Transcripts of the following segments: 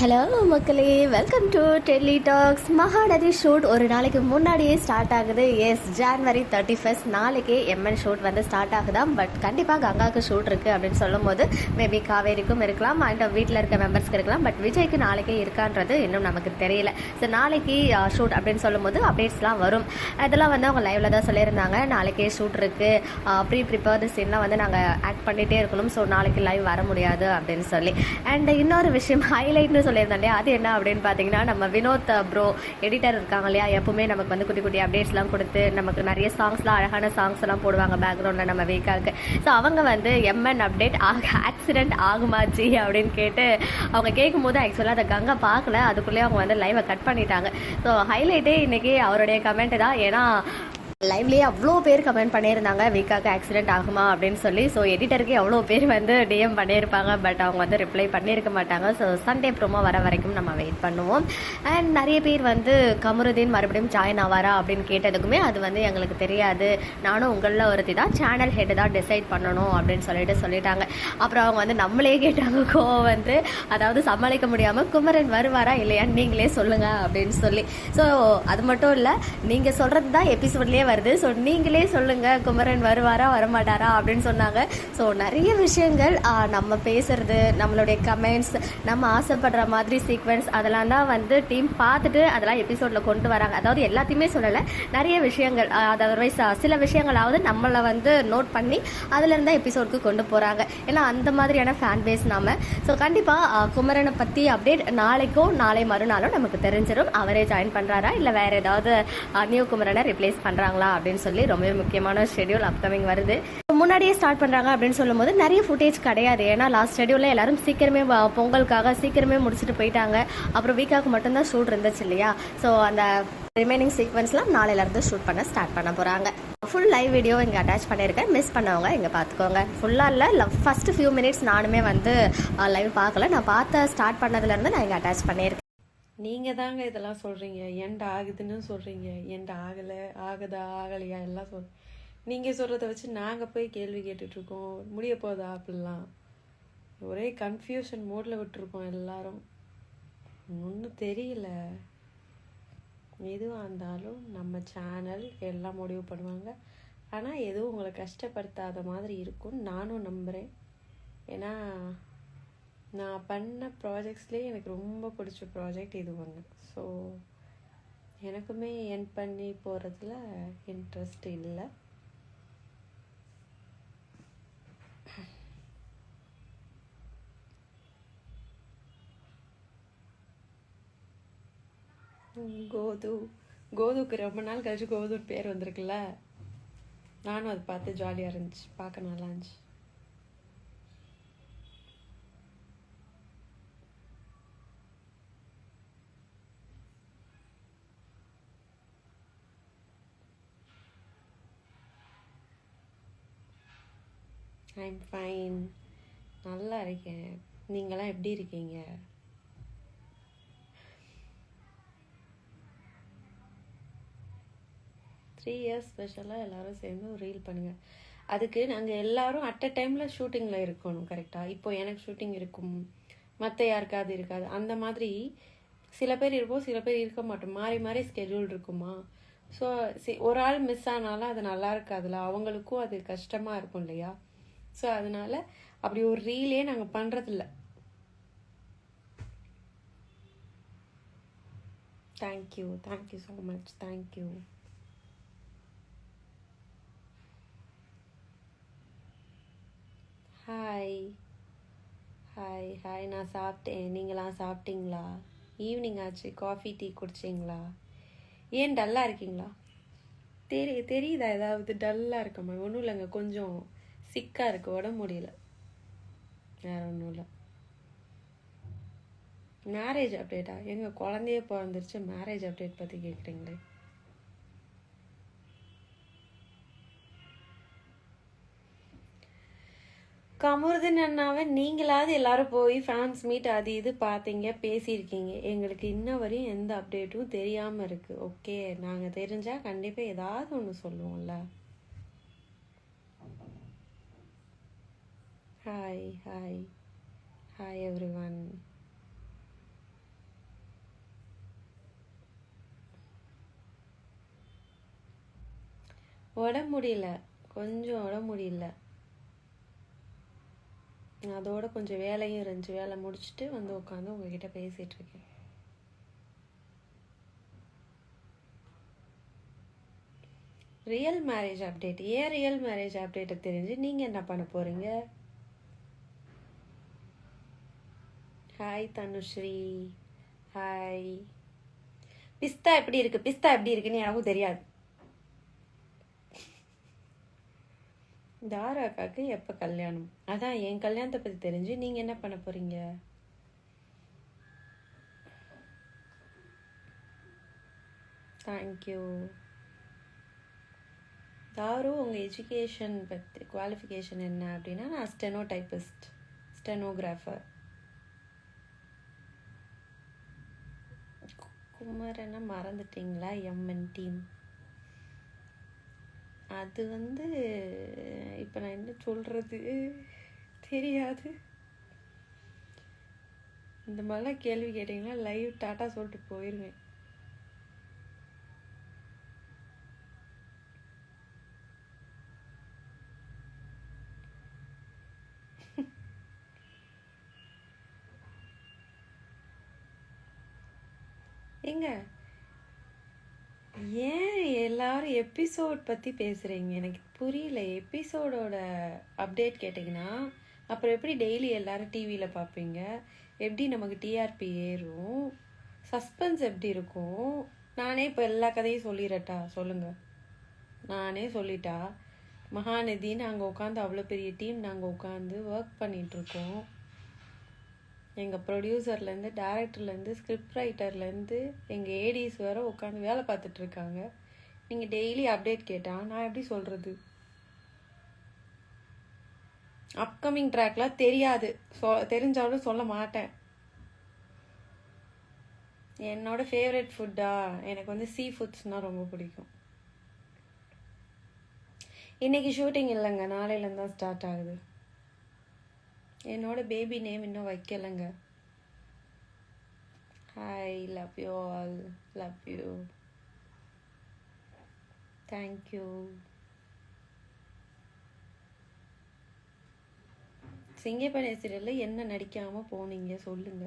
Hello மக்களே welcome to Delhi talks Mahanadi shoot ஒரு நாளைக்கு முன்னாடியே ஸ்டார்ட் ஆகுது. எஸ் ஜான்வரி தேர்ட்டி ஃபஸ்ட் நாளைக்கே எம்என் ஷூட் வந்து ஸ்டார்ட் ஆகுதான் பட் கண்டிப்பாக கங்காவுக்கு ஷூட் இருக்குது அப்படின்னு சொல்லும் போது மேபி காவேரிக்கும் இருக்கலாம் அண்ட் வீட்டில் இருக்க மெம்பர்ஸ்க்கு இருக்கலாம். பட் விஜய்க்கு நாளைக்கே இருக்கான்றது இன்னும் நமக்கு தெரியல. ஸோ நாளைக்கு ஷூட் அப்படின்னு சொல்லும் போது அப்டேட்ஸ்லாம் வரும். அதெல்லாம் வந்து அவங்க லைவில் தான் சொல்லியிருந்தாங்க. நாளைக்கே ஷூட் இருக்குது ப்ரீ ப்ரிப்பேர்டு சீன்லாம் வந்து நாங்கள் ஆக்ட் பண்ணிகிட்டே இருக்கணும். ஸோ நாளைக்கு லைவ் வர முடியாது அப்படின்னு சொல்லி. அண்ட் இன்னொரு விஷயம் ஹைலைட்னு சொல்லியிருந்தேன் இல்லையா? அது என்ன அப்படின்னு பார்த்தீங்கன்னா நம்ம வினோத் ப்ரோ எடிட்டர் இருக்காங்க இல்லையா? எப்பவுமே நமக்கு வந்து குட்டி குட்டி அப்டேட்ஸ்லாம் கொடுத்து நமக்கு நிறைய சாங்ஸ்லாம் அழகான சாங்ஸ் எல்லாம் போடுவாங்க பேக்ரவுண்டில் நம்ம வீக்காக்கு ஸோ அவங்க வந்து எம்என் அப்டேட் ஆக ஆக்சிடென்ட் ஆகுமாச்சு அப்படின்னு கேட்டு அவங்க கேட்கும் போது ஆக்சுவலாக அதை கங்கை பார்க்கல. அதுக்குள்ளேயே அவங்க வந்து லைவை கட் பண்ணிட்டாங்க. ஸோ ஹைலைட்டே இன்னைக்கு அவருடைய கமெண்ட் தான். ஏன்னா லைவ்லேயே அவ்வளோ பேர் கமெண்ட் பண்ணியிருந்தாங்க வீக்காக்கு ஆக்சிடென்ட் ஆகுமா அப்படின்னு சொல்லி. ஸோ எடிட்டருக்கு எவ்வளோ பேர் வந்து டிஎம் பண்ணியிருப்பாங்க பட் அவங்க வந்து ரிப்ளை பண்ணியிருக்க மாட்டாங்க. ஸோ சண்டே ப்ரோமோ வர வரைக்கும் நம்ம வெயிட் பண்ணுவோம். அண்ட் நிறைய பேர் வந்து கமருதீன் மறுபடியும் ஜாயின் ஆவாரா அப்படின்னு கேட்டதுக்குமே அது வந்து எங்களுக்கு தெரியாது. நானும் உங்களில் ஒருத்தி தான் சேனல் ஹெட் தான் டிசைட் பண்ணணும் அப்படின்னு சொல்லிட்டு சொல்லிட்டாங்க. அப்புறம் அவங்க வந்து நம்மளே கேட்டாங்க கோவம் வந்து. அதாவது சமாளிக்க முடியாமல் குமரன் வருவாரா இல்லையான்னு நீங்களே சொல்லுங்கள் அப்படின்னு சொல்லி. ஸோ அது மட்டும் இல்லை நீங்கள் சொல்கிறது தான் எபிசோட்லேயே வருது. ஸோ நீங்களே சொல்லுங்கள் குமரன் வருவாரா வரமாட்டாரா அப்படின்னு சொன்னாங்க. ஸோ நிறைய விஷயங்கள் நம்ம பேசுறது நம்மளுடைய கமெண்ட்ஸ் நம்ம ஆசைப்படுற மாதிரி சீக்வன்ஸ் அதெல்லாம் தான் வந்து டீம் பார்த்துட்டு அதெல்லாம் எபிசோடில் கொண்டு வராங்க. அதாவது எல்லாத்தையுமே சொல்லலை. நிறைய விஷயங்கள் அதர்வைஸ் சில விஷயங்களாவது நம்மளை வந்து நோட் பண்ணி அதுலேருந்து தான் எபிசோடுக்கு கொண்டு போகிறாங்க ஏன்னா அந்த மாதிரியான ஃபேன் பேஸ் நாம. ஸோ கண்டிப்பாக குமரனை பற்றி அப்டேட் நாளைக்கோ நாளை மறுநாளும் நமக்கு தெரிஞ்சிடும் அவரே ஜாயின் பண்ணுறாரா இல்லை வேறு ஏதாவது நியூ குமரனை ரிப்ளேஸ் பண்ணுறாங்க பண்ணுறாங்களா அப்படின்னு சொல்லி ரொம்பவே முக்கியமான ஷெடியூல் அப்கமிங் வருது. முன்னாடியே ஸ்டார்ட் பண்ணுறாங்க அப்படின்னு சொல்லும்போது நிறைய ஃபுட்டேஜ் கிடையாது. ஏன்னா லாஸ்ட் ஷெடியூலில் எல்லாரும் சீக்கிரமே பொங்கலுக்காக சீக்கிரமே முடிச்சுட்டு போயிட்டாங்க. அப்புறம் வீக்காக மட்டும்தான் ஷூட் இருந்துச்சு இல்லையா? ஸோ அந்த ரிமைனிங் சீக்வன்ஸ்லாம் நாளையிலேருந்து ஷூட் பண்ண ஸ்டார்ட் பண்ண போகிறாங்க ஃபுல் லைவ் வீடியோ இங்கே அட்டாச் பண்ணியிருக்கேன். மிஸ் பண்ணவங்க இங்கே பார்த்துக்கோங்க ஃபுல்லாக இல்லை ஃபஸ்ட்டு ஃபியூ மினிட்ஸ் நானுமே வந்து லைவ் பார்க்கல. நான் பார்த்த ஸ்டார்ட் பண்ணதுலேருந்து நான் இங்கே அட்டாச் பண்ணியிருக்கேன். நீங்கள் தாங்க இதெல்லாம் சொல்கிறீங்க எண்ட் ஆகுதுன்னு சொல்கிறீங்க எண்ட் ஆகலை? ஆகுதா? ஆகலையா? எல்லாம் சொல் நீங்கள் சொல்கிறத வச்சு நாங்கள் போய் கேள்வி கேட்டுட்ருக்கோம். முடிய போதா அப்படிலாம்? ஒரே கன்ஃபியூஷன் மூடில் விட்டுருக்கோம் எல்லாரும். ஒன்றும் தெரியல. எதுவாக இருந்தாலும் நம்ம சேனல் எல்லாம் முடிவு பண்ணுவாங்க. ஆனால் எதுவும் உங்களை கஷ்டப்படுத்தாத மாதிரி இருக்கும்னு நானும் நம்புகிறேன் ஏன்னா நான் பண்ண ப்ராஜெக்ட்ஸ்லேயே எனக்கு ரொம்ப பிடிச்ச ப்ராஜெக்ட் இது ஒன்று ஸோ எனக்குமே என் பண்ணி போகிறதுல இன்ட்ரெஸ்ட் இல்லை. கோது கோதுக்கு ரொம்ப நாள் கழிச்சு கோதுன்னு பேர் வந்திருக்குல்ல? நானும் அதை பார்த்து ஜாலியாக இருந்துச்சு. பார்க்க நல்லா இருந்துச்சு. ஐம் ஃபைன் நல்லா இருக்கேன். நீங்களாம் எப்படி இருக்கீங்க? த்ரீ இயர்ஸ் ஸ்பெஷலாக எல்லாரும் சேர்ந்து ரீல் பண்ணுங்க. அதுக்கு நாங்கள் எல்லாரும் அட் அ டைமில் ஷூட்டிங்கில் இருக்கணும் கரெக்டாக இப்போ எனக்கு ஷூட்டிங் இருக்கும். மற்ற யாருக்காவது இருக்காது. அந்த மாதிரி சில பேர் இருப்போம் சில பேர் இருக்க மாட்டோம். மாறி மாறி ஸ்கெடியூல் இருக்குமா? ஸோ ஒரு ஆள் மிஸ் ஆனாலும் அது நல்லா இருக்காதுல்ல? அவங்களுக்கும் அது கஷ்டமாக இருக்கும் இல்லையா? ஸோ அதனால் அப்படி ஒரு ரீலே நாங்கள் பண்ணுறதில்ல thank you thank you so much thank you hi hi hi நான் சாப்பிட்டேன். நீங்களாம் சாப்பிட்டீங்களா? ஈவினிங் ஆச்சு. காஃபி டீ குடிச்சிங்களா? ஏன் டல்லாக இருக்கீங்களா? தெரி தெரியுதா ஏதாவது டல்லாக இருக்கமா? ஒன்றும் இல்லைங்க. கொஞ்சம் சிக்காக இருக்கு உடம்பு முடியல. வேற ஒன்றும் இல்லை. மேரேஜ் அப்டேட்டா எங்க குழந்தையே பிறந்துருச்சு மேரேஜ் அப்டேட் பற்றி கேட்குறீங்களே கமருதன் அண்ணாவை நீங்களாவது எல்லாரும் போய் ஃபேன்ஸ் மீட் அது இது பார்த்தீங்க பேசியிருக்கீங்க. எங்களுக்கு இன்ன வரையும் எந்த அப்டேட்டும் தெரியாமல் இருக்குது ஓகே நாங்கள் தெரிஞ்சால் கண்டிப்பாக ஏதாவது ஒன்று சொல்லுவோம்ல. Hi hi hi everyone உடம்பு முடியல. கொஞ்சம் உடம்பு முடியல. அதோட கொஞ்சம் வேலையும் இருந்துச்சு. வேலை முடிச்சுட்டு வந்து உட்காந்து உங்ககிட்ட பேசிகிட்டு இருக்கேன். ரியல் மேரேஜ் அப்டேட் ஏன் ரியல் மேரேஜ் அப்டேட்டை தெரிஞ்சு? நீங்கள் என்ன பண்ண போகிறீங்க ஹாய் தனுஸ்ரீ ஹாய் பிஸ்தா எப்படி இருக்கு? பிஸ்தா எப்படி இருக்குன்னு எனக்கும் தெரியாது. தாரா அக்காவுக்கு எப்போ கல்யாணம்? அதான் என் கல்யாணத்தை பற்றி தெரிஞ்சு நீங்கள் என்ன பண்ண போறீங்க? தேங்க்யூ தாரு உங்கள் எஜுகேஷன் பற்றி குவாலிஃபிகேஷன் என்ன அப்படின்னா நான் ஸ்டெனோ டைப்பிஸ்ட் ஸ்டெனோகிராஃபர் குமரனை மறந்துட்டீங்களா எம்என் டீம்? அது வந்து இப்போ நான் என்ன சொல்கிறது தெரியாது. இந்த மாதிரிலாம் கேள்வி கேட்டிங்கன்னா லைவ் டாட்டா சொல்லிட்டு போயிடுவேன் ஏங்க ஏன் எல்லாரும் எபிசோட் பற்றி பேசுகிறீங்க எனக்கு புரியல. எபிசோடோட அப்டேட் கேட்டிங்கன்னா அப்புறம் எப்படி டெய்லி எல்லாரும் டிவியில் பார்ப்பீங்க? எப்படி நமக்கு டிஆர்பி ஏறும்? சஸ்பென்ஸ் எப்படி இருக்கும்? நானே இப்போ எல்லா கதையும் சொல்லிடட்டா? சொல்லுங்கள் நானே சொல்லிட்டா மகாநதி நாங்கள் உட்காந்து அவ்வளோ பெரிய டீம் நாங்கள் உட்காந்து ஒர்க் பண்ணிகிட்ருக்கோம் எங்கள் ப்ரொடியூசர்லேருந்து டேரக்டர்லேருந்து ஸ்கிரிப்ட் ரைட்டர்லேருந்து எங்கள் ஏடிஸ் வேற உட்காந்து வேலை பார்த்துட்ருக்காங்க நீங்கள் டெய்லி அப்டேட் கேட்டால் நான் எப்படி சொல்கிறது அப்கமிங் ட்ராக்லாம் தெரியாது. சொ தெரிஞ்சாலும் சொல்ல மாட்டேன். என்னோட ஃபேவரட் ஃபுட்டா எனக்கு வந்து சீ ஃபுட்ஸ்னால் ரொம்ப பிடிக்கும். இன்னைக்கு ஷூட்டிங் இல்லைங்க. நாளையிலேருந்து தான் ஸ்டார்ட் ஆகுது. என்னோட பேபி நேம் இன்னும் வைக்கலைங்க. Hi love you all love you thank you சிங்கப்பனே சீரியலில் என்ன நடிக்காமல் போனீங்க சொல்லுங்க.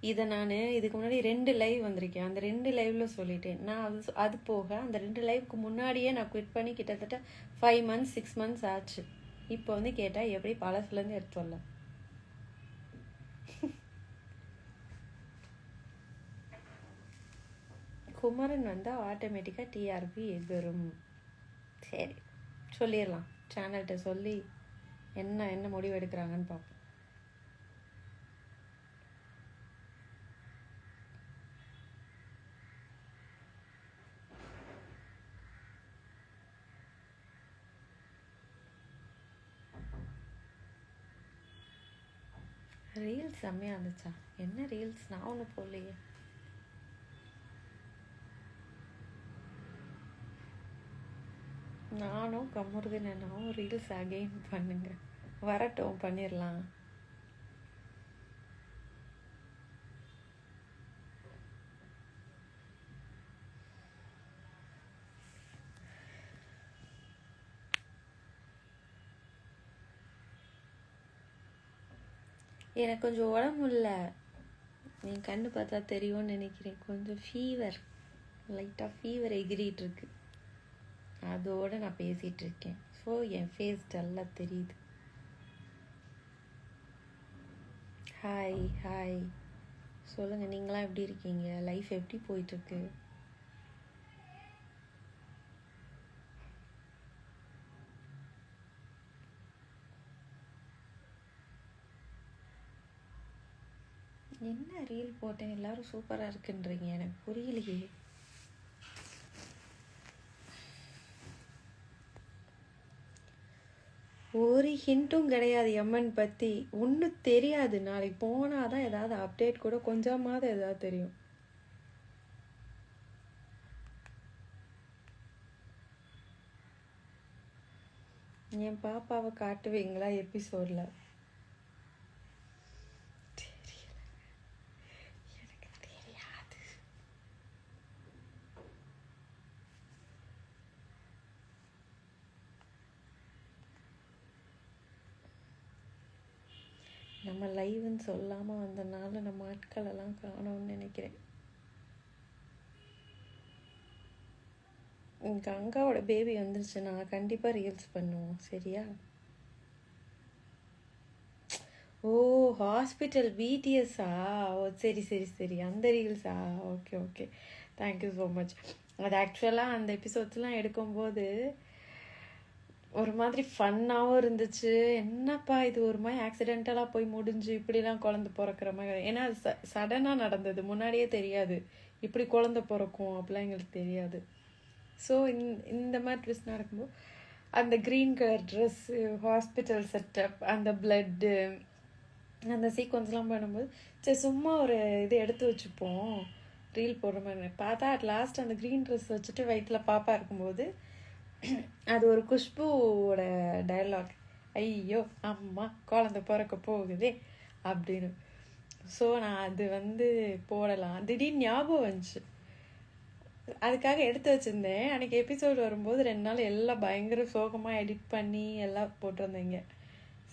இதை நான் இதுக்கு முன்னாடி ரெண்டு லைவ் வந்திருக்கேன். அந்த ரெண்டு லைவ்ல சொல்லிட்டேன். நான் அது அது போக அந்த ரெண்டு லைவுக்கு முன்னாடியே நான் குவிட் பண்ணி கிட்டத்தட்ட ஃபைவ் மந்த்ஸ் சிக்ஸ் மந்த்ஸ் ஆச்சு. இப்போ வந்து கேட்டால் எப்படி பழசுலேருந்து எடுத்து வரல குமரன் வந்தால் ஆட்டோமேட்டிக்காக டிஆர்பி எகிரும் சரி சொல்லிடலாம். சேனல்கிட்ட சொல்லி என்ன என்ன முடிவு எடுக்கிறாங்கன்னு பார்ப்போம் ரீல்ஸ் செம்மையாக இருந்துச்சா? என்ன ரீல்ஸ் நான் ஒன்று போடலையே. நானும் கம்முருகன் ரீல்ஸ் அகைன் பண்ணுங்க. வரட்டும் பண்ணிடலாம் எனக்கு கொஞ்சம் உடம்பு இல்லை. நீ கண்ணு பார்த்தா தெரியும்னு நினைக்கிறேன். கொஞ்சம் ஃபீவர் லைட்டாக ஃபீவர் எகிரிட்டு இருக்கு. அதோட நான் பேசிகிட்டு இருக்கேன். ஸோ என் ஃபேஸ் டல்லாக தெரியுது. ஹாய் ஹாய் சொல்லுங்கள் நீங்களாம் எப்படி இருக்கீங்க? லைஃப் எப்படி போயிட்டுருக்கு என்ன ரீல் போட்டேன்? எல்லாரும் சூப்பராக இருக்குன்றீங்க. எனக்கு புரியலையே. ஒரு ஹிண்ட்டும் கிடையாது எம்மன் பற்றி ஒன்றும் தெரியாது. நாளைக்கு போனால் தான் ஏதாவது அப்டேட் கூட கொஞ்சமாவது ஏதாவது தெரியும். என் பாப்பாவை காட்டுவீங்களா எபிசோடில் எனக்கு தெரியாது நம்ம லைவ்னு சொல்லாமல் வந்தனால நம்ம ஆட்கள் எல்லாம் காணோம்னு நினைக்கிறேன். கங்காவோட பேபி வந்துருச்சுன்னா கண்டிப்பாக ரீல்ஸ் பண்ணுவோம் சரியா? ஓ ஹாஸ்பிட்டல் பிடிஎஸ்ஸா ஓ சரி சரி சரி. அந்த ரீல்ஸா okay okay thank you so much அது ஆக்சுவலாக அந்த எபிசோட்ஸ்லாம் எடுக்கும்போது ஒரு மாதிரி ஃபன்னாகவும் இருந்துச்சு. என்னப்பா இது? ஒரு மாதிரி ஆக்சிடென்டலாக போய் முடிஞ்சு இப்படிலாம் குழந்த பிறக்கிற மாதிரி ஏன்னா அது ச சடனாக நடந்தது. முன்னாடியே தெரியாது. இப்படி குழந்த பிறக்கும் அப்படிலாம் எங்களுக்கு தெரியாது. ஸோ இந்த மாதிரி ட்விஸ்ட் நடக்கும்போது அந்த green colour dress hospital setup அந்த பிளட்டு அந்த சீக்வன்ஸ்லாம் பண்ணும்போது சரி சும்மா ஒரு இது எடுத்து வச்சுப்போம். ரீல் போடுற மாதிரி. பார்த்தா அட் லாஸ்ட் அந்த க்ரீன் ட்ரெஸ் வச்சுட்டு வயிற்றில் பாப்பா இருக்கும்போது அது ஒரு குஷ்புவோட டயலாக் ஐயோ அம்மா குழந்த பிறக்க போகுதே அப்படின்னு. ஸோ நான் அது வந்து போடலாம். திடீர்னு ஞாபகம் வந்துச்சு. அதுக்காக எடுத்து வச்சுருந்தேன். அன்னைக்கு எபிசோடு வரும்போது ரெண்டு நாள் எல்லாம் பயங்கர சோகமாக எடிட் பண்ணி எல்லாம் போட்டிருந்தீங்க.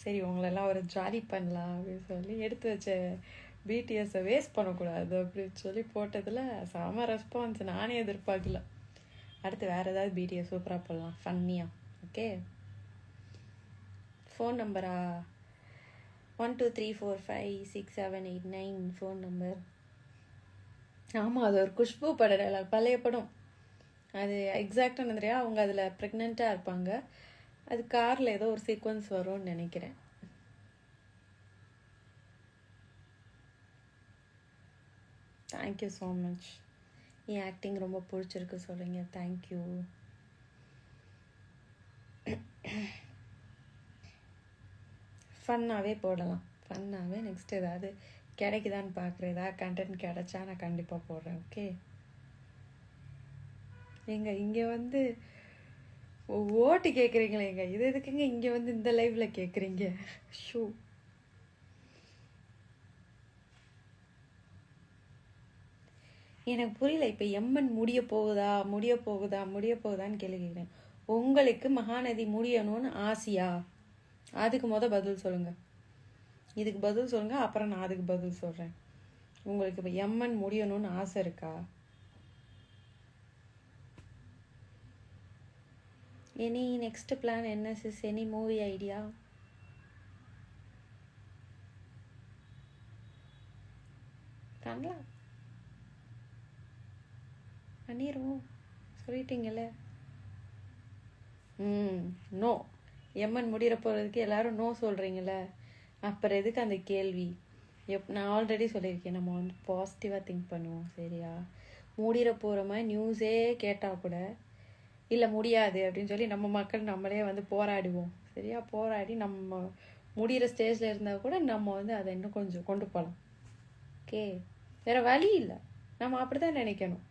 சரி உங்களெல்லாம் ஒரு ஜாலி பண்ணலாம் அப்படின்னு சொல்லி எடுத்து வச்ச பிடிஎஸை வேஸ்ட் பண்ணக்கூடாது அப்படின்னு சொல்லி போட்டதில் செம ரெஸ்பான்ஸ் நானே எதிர்பார்க்கல. அடுத்து வேறு ஏதாவது பிடிஎஸ் சூப்பராக போடலாம். ஃபன்னியாக ஓகே ஃபோன் நம்பரா one two three four five six seven eight nine phone number ஆமாம் அது ஒரு குஷ்பு பட dialogue, பழைய படம். அது எக்ஸாக்டாக தெரியா அவங்க அதில் ப்ரெக்னெண்ட்டாக இருப்பாங்க. அது காரில் ஏதோ ஒரு சீக்வன்ஸ் வரும்னு நினைக்கிறேன். தேங்க்யூ ஸோ மச் என் ஆக்டிங் ரொம்ப பிடிச்சிருக்கு சொல்கிறீங்க தேங்க்யூ ஃபன்னாகவே போடலாம். ஃபன்னாகவே நெக்ஸ்ட் ஏதாவது கிடைக்குதான்னு பார்க்குறேன் ஏதாவது கண்டென்ட் கிடைச்சா நான் கண்டிப்பாக போடுறேன். ஓகே ஏங்க இங்கே வந்து ஓட்டு கேட்குறீங்களே எங்க இது எதுக்குங்க இங்கே வந்து இந்த லைவில் கேட்குறீங்க ஷூ. எனக்கு புரியல இப்போ எம்மன் முடிய போகுதா முடிய போகுதா முடிய போகுதான்னு கேள்வி கேட்குறேன். உங்களுக்கு மகாநதி முடியணும்னு ஆசையா? அதுக்கு முத பதில் சொல்லுங்கள் இதுக்கு பதில் சொல்லுங்கள் அப்புறம் நான் அதுக்கு பதில் சொல்கிறேன் உங்களுக்கு இப்போ எம்மன் முடியணும்னு ஆசை இருக்கா? எனி நெக்ஸ்ட் பிளான் என்ன சிஸ் எனி மூவி ஐடியா பண்ணலாம் பண்ணிடுவோம் சொல்லிட்டீங்கல்ல. ம் நோ எம்மன் முடிகிற போகிறதுக்கு எல்லாரும் நோ சொல்கிறீங்கள அப்புறம் எதுக்கு அந்த கேள்வி? எப் நான் ஆல்ரெடி சொல்லியிருக்கேன் நம்ம வந்து பாசிட்டிவாக திங்க் பண்ணுவோம் சரியா? முடிகிற போகிற மாதிரி நியூஸே கேட்டால் கூட இல்லை முடியாது அப்படின்னு சொல்லி நம்ம மக்கள் நம்மளே வந்து போராடுவோம் சரியா? போராடி நம்ம முடிகிற ஸ்டேஜில் இருந்தால் கூட நம்ம வந்து அதை இன்னும் கொஞ்சம் கொண்டு போகலாம். ஓகே வேறு வழி இல்லை. நம்ம அப்படி தான் நினைக்கணும்.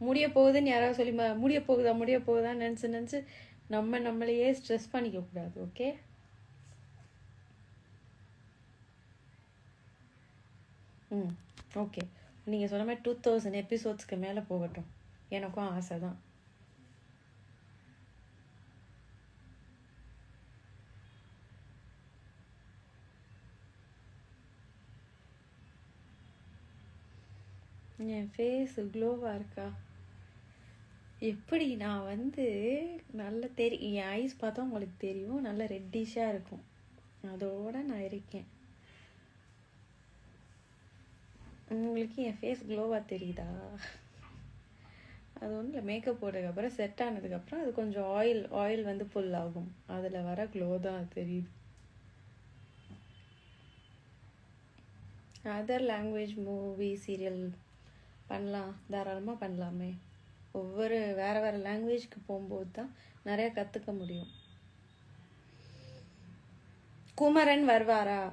முடிய போகுதுன்னு யாராவது சொல்லி முடிய போகுதா முடிய போகுதான்னு நினச்சி நினச்சி நம்ம நம்மளையே ஸ்ட்ரெஸ் பண்ணிக்க கூடாது ஓகே ம் ஓகே நீங்கள் சொன்ன மாதிரி டூ தௌசண்ட் எபிசோட்ஸ்க்கு மேலே போகட்டும். எனக்கும் ஆசை தான். என் ஃபேஸ் க்ளோவாக இருக்கா? எப்படி நான் வந்து நல்ல தெரி என் ஐஸ் பார்த்தா உங்களுக்கு தெரியும் நல்ல ரெட்டிஷாக இருக்கும். அதோட நான் இருக்கேன். உங்களுக்கு என் ஃபேஸ் க்ளோவாக தெரியுதா? அது ஒன்றும் இல்லை மேக்கப் போட்டதுக்கப்புறம் செட் ஆனதுக்கப்புறம் அது கொஞ்சம் ஆயில் ஆயில் வந்து புல் ஆகும். அதில் வர க்ளோ தான் தெரியுது. அதர் லாங்குவேஜ் மூவி சீரியல் பண்ணலாம். தாராளமாக பண்ணலாமே. ஒவ்வொரு வேறு வேறு லாங்குவேஜ்க்கு போகும்போது தான் நிறையா கற்றுக்க முடியும். குமரன் வருவாரா?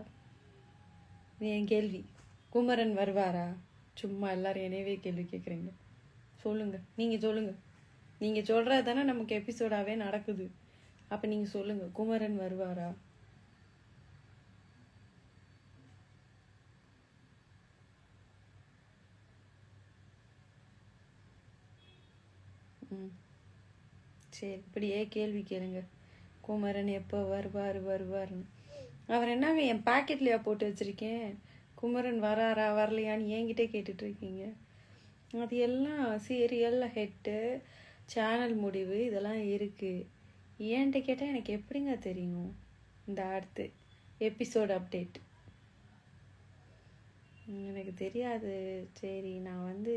என் கேள்வி. குமரன் வருவாரா? சும்மா எல்லாரும் என்னவே கேள்வி கேட்குறீங்க சொல்லுங்க. நீங்கள் சொல்லுங்க. நீங்கள் சொல்கிறது தானே நமக்கு எபிசோடாகவே நடக்குது. அப்போ நீங்கள் சொல்லுங்கள் குமரன் வருவாரா? சரி இப்படியே கேள்வி கேளுங்க. குமரன் எப்போ வருவார் வருவார்னு. அவர் என்னங்க என் பாக்கெட்லையா போட்டு வச்சிருக்கேன்? குமரன் வராரா வரலையான்னு என்கிட்ட கேட்டுட்டு இருக்கீங்க அது எல்லாம் சீரியல் ஹெட்டு சேனல் முடிவு இதெல்லாம் இருக்குது ஏன்ட்ட கேட்டால் எனக்கு எப்படிங்க தெரியும்? இந்த அடுத்து எபிசோட் அப்டேட் எனக்கு தெரியாது. சரி நான் வந்து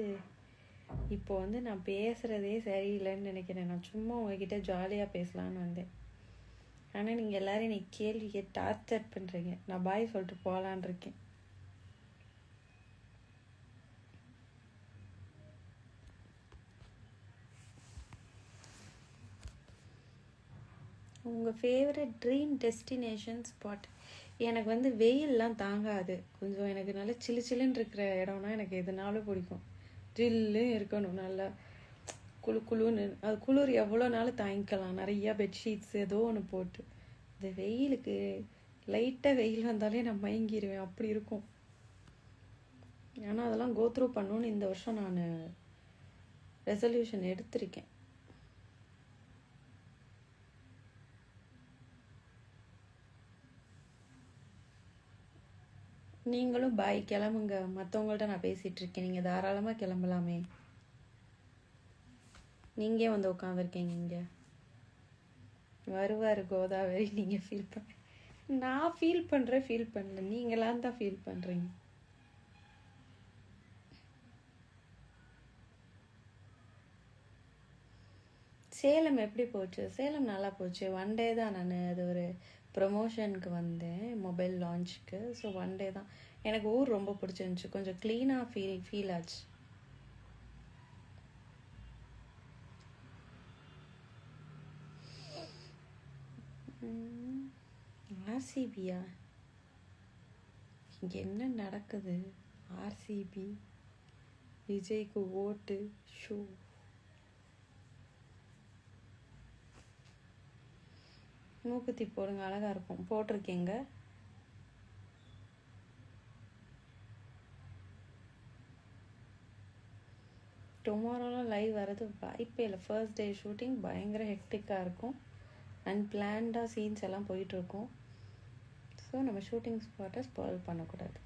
இப்போ வந்து நான் பேசுகிறதே சரியில்லைன்னு நினைக்கிறேன். நான் சும்மா உங்ககிட்ட ஜாலியாக பேசலான்னு வந்தேன். ஆனால் நீங்கள் எல்லாரும் என்னை கேள்வியை டார்ச்சர் பண்ணுறீங்க நான் பாய் சொல்லிட்டு போகலான் இருக்கேன். உங்கள் ஃபேவரட் ட்ரீம் டெஸ்டினேஷன் ஸ்பாட் எனக்கு வந்து வெயில்லாம் தாங்காது. கொஞ்சம் எனக்கு நல்லா சிலு சிலுன்னு இருக்கிற இடம்னா எனக்கு எதுனாலும் பிடிக்கும். ஜில்லு இருக்கணும் நல்லா. குளு குளுன்னு. அது குளிர் எவ்வளோ நாள் தாங்கிக்கலாம். நிறையா பெட்ஷீட்ஸ் ஏதோ ஒன்று போட்டு. இந்த வெயிலுக்கு லைட்டாக வெயில் வந்தாலே நான் மயங்கிடுவேன் அப்படி இருக்கும். ஆனால் அதெல்லாம் கோத்ரூ பண்ணணுன்னு இந்த வருஷம் நான் ரெசல்யூஷன் எடுத்திருக்கேன். நீங்களும் பாய் கிளம்புங்க. மற்றவங்கள்ட்ட நான் பேசிகிட்டு இருக்கேன். நீங்கள் தாராளமாக கிளம்பலாமே. நீங்கள் வந்து உட்காந்துருக்கீங்க இங்கே. வருவார் கோதாவரி நீங்கள் ஃபீல் பண்ண நான் ஃபீல் பண்ணுறேன் ஃபீல் பண்ணல. நீங்களாம் தான் ஃபீல் பண்ணுறீங்க சேலம் எப்படி போச்சு? சேலம் நல்லா போச்சு. ஒன் டே தான் நான். அது ஒரு ப்ரமோஷனுக்கு வந்தேன் மொபைல் லான்ச்சுக்கு ஸோ ஒன் டே தான். எனக்கு ஊர் ரொம்ப பிடிச்சிருந்துச்சு. கொஞ்சம் க்ளீனாக ஃபீல் ஃபீல் ஆச்சு. ஆர்சிபியா இங்கே என்ன நடக்குது? ஆர்சிபி விஜய்க்கு ஓட்டு. ஷூ. மூக்குத்தி போடுங்க அழகாக இருக்கும். போட்டிருக்கீங்க? டுமாரோலாம் லைவ் வர்றது வாய்ப்பே இல்லை. ஃபர்ஸ்ட் டே ஷூட்டிங் பயங்கர ஹெக்டிக்காக இருக்கும். அண்ட் பிளான்டாக சீன்ஸ் எல்லாம் போயிட்டுருக்கும் ஸோ நம்ம ஷூட்டிங் ஸ்பாட்டை ஸ்பாயில் பண்ணக்கூடாது.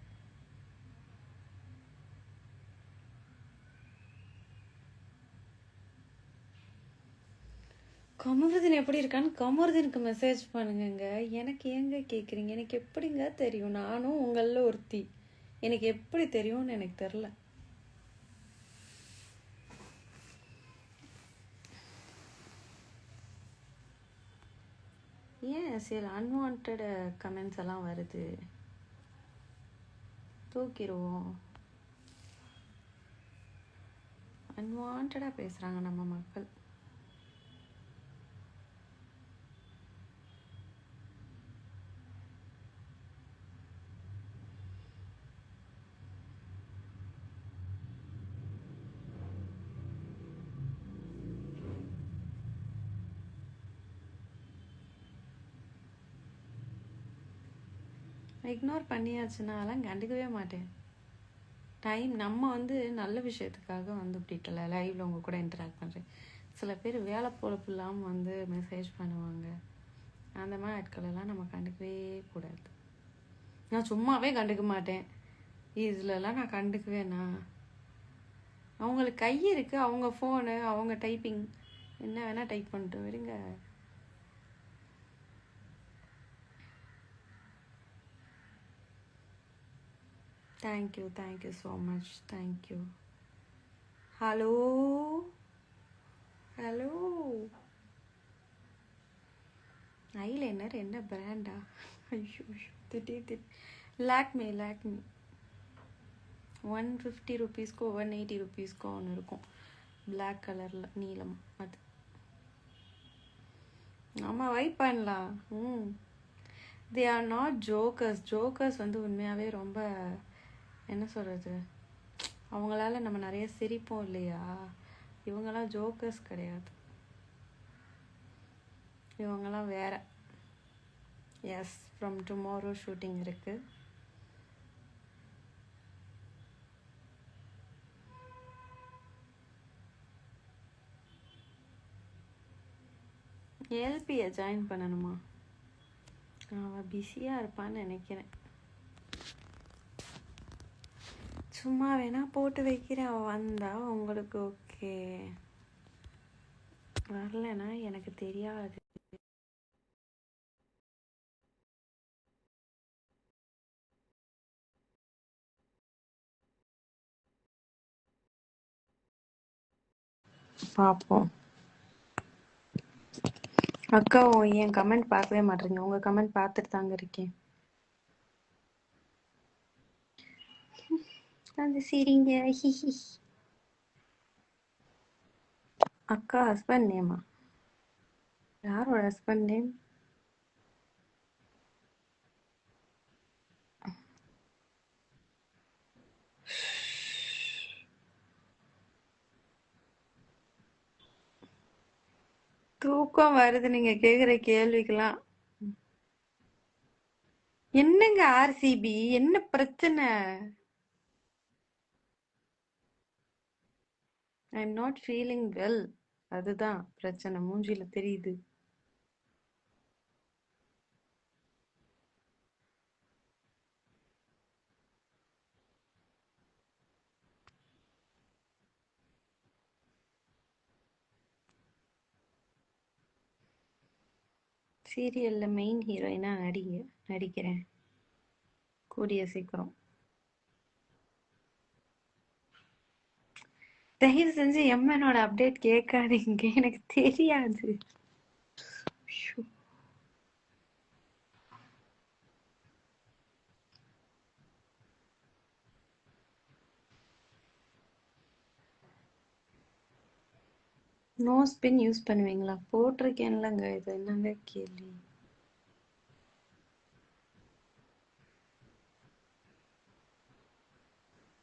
கமருதீன் எப்படி இருக்கான்னு கமருதீனுக்கு மெசேஜ் பண்ணுங்கங்க. எனக்கு ஏங்க கேட்குறீங்க எனக்கு எப்படிங்க தெரியும்? நானும் உங்களில் ஒருத்தி. எனக்கு எப்படி தெரியும்னு எனக்கு தெரில ஏன் சில அன்வான்ட் கமெண்ட்ஸ் எல்லாம் வருது? தூக்கிடுவோம். அன்வான்டாக பேசுகிறாங்க நம்ம மக்கள். இக்னோர் பண்ணியாச்சுன்னா அதெல்லாம் கண்டுக்கவே மாட்டேன். டைம் நம்ம வந்து நல்ல விஷயத்துக்காக வந்து இப்படிட்டல லைவில் உங்கள் கூட இன்டராக்ட் பண்ணுறேன் சில பேர் வேலை பொழப்பு இல்லாமல் வந்து மெசேஜ் பண்ணுவாங்க. அந்த மாதிரி ஆட்களெல்லாம் நம்ம கண்டுக்கவே கூடாது. நான் சும்மாவே கண்டுக்க மாட்டேன். இதுலலாம் நான் கண்டுக்குவேனா? அவங்களுக்கு கை இருக்குது அவங்க ஃபோனு அவங்க டைப்பிங் என்ன வேணால் டைப் பண்ணிட்டு விடுங்க. Thank you thank you so much thank you hello hello you. Hello? Eyeliner என்ன பிராண்டா ஐயோ திடீர் திடீர். லேக்மி லேக்மி ஒன் ஃபிஃப்டி ருபீஸ்க்கோ ஒன் எயிட்டி ருபீஸ்க்கோ ஒன்று இருக்கும். பிளாக் கலரில் நீலம். அது. ஆமாம் வைப் பண்ணலாம். ம். They are not jokers jokers வந்து உண்மையாகவே ரொம்ப என்ன சொல்கிறது அவங்களால நம்ம நிறைய சிரிப்போம் இல்லையா? இவங்கெல்லாம் ஜோக்கர்ஸ் கிடையாது. இவங்கெல்லாம் வேற. எஸ் ஃப்ரம் டுமாரோ ஷூட்டிங் இருக்கு. எல்பியை ஜாயின் பண்ணணுமா? அவன் பிஸியாக இருப்பான்னு நினைக்கிறேன். சும்மா வேணா போட்டு வைக்கிறேன். அவள் வந்தால் உங்களுக்கு ஓகே வரலனா எனக்கு தெரியாது. பார்ப்போம் அக்கா என் கமெண்ட் பார்க்கவே மாட்டேறீங்க. உங்கள் கமெண்ட் பார்த்துட்டு தாங்க இருக்கேன். அது சரிங்க ஹிஹி அக்கா ஹஸ்பண்ட் நேமா யாரோட ஹஸ்பண்ட் நேம் தூக்கம் வருது நீங்க கேக்குற கேள்விக்கெல்லாம். என்னங்க ஆர்சிபி என்ன பிரச்சனை? I am not feeling well அதுதான் பிரச்சனை. மூஞ்சில தெரியுது. சீரியல்ல மெயின் ஹீரோயினா நடிக நடிக்கிறேன். கூடிய சீக்கிரம். தயவு செஞ்சு எம்மனோட அப்டேட் கேட்காதீங்க. எனக்கு தெரியாது. நோ ஸ்பின் யூஸ் பண்ணுவீங்களா? போட்டிருக்கேன்லங்க. இது என்னங்க கேள்வி?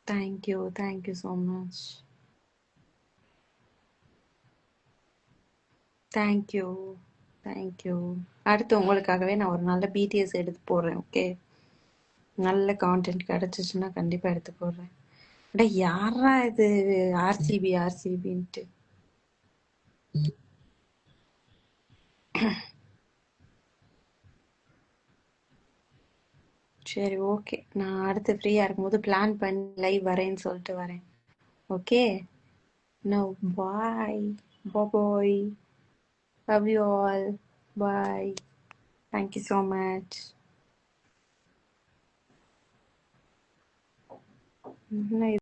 Thank you thank you so much thank you thank you அடுத்து உங்களுக்காகவே நான் ஒரு நல்ல பிடிஎஸ் எடுத்து போடுறேன் ஓகே நல்ல கான்டென்ட் கிடைச்சிச்சுன்னா கண்டிப்பா எடுத்து போடுறேன். அட யாரா இது? ஆர்சிபி ஆர்சிபின்ட்டு சரி ஓகே நான் அடுத்து ஃப்ரீயா இருக்கும்போது பிளான் பண்ணி லைவ் வரேன்னு சொல்லிட்டு வரேன் okay no bye bye Love you all. Bye. Thank you so much. नहीं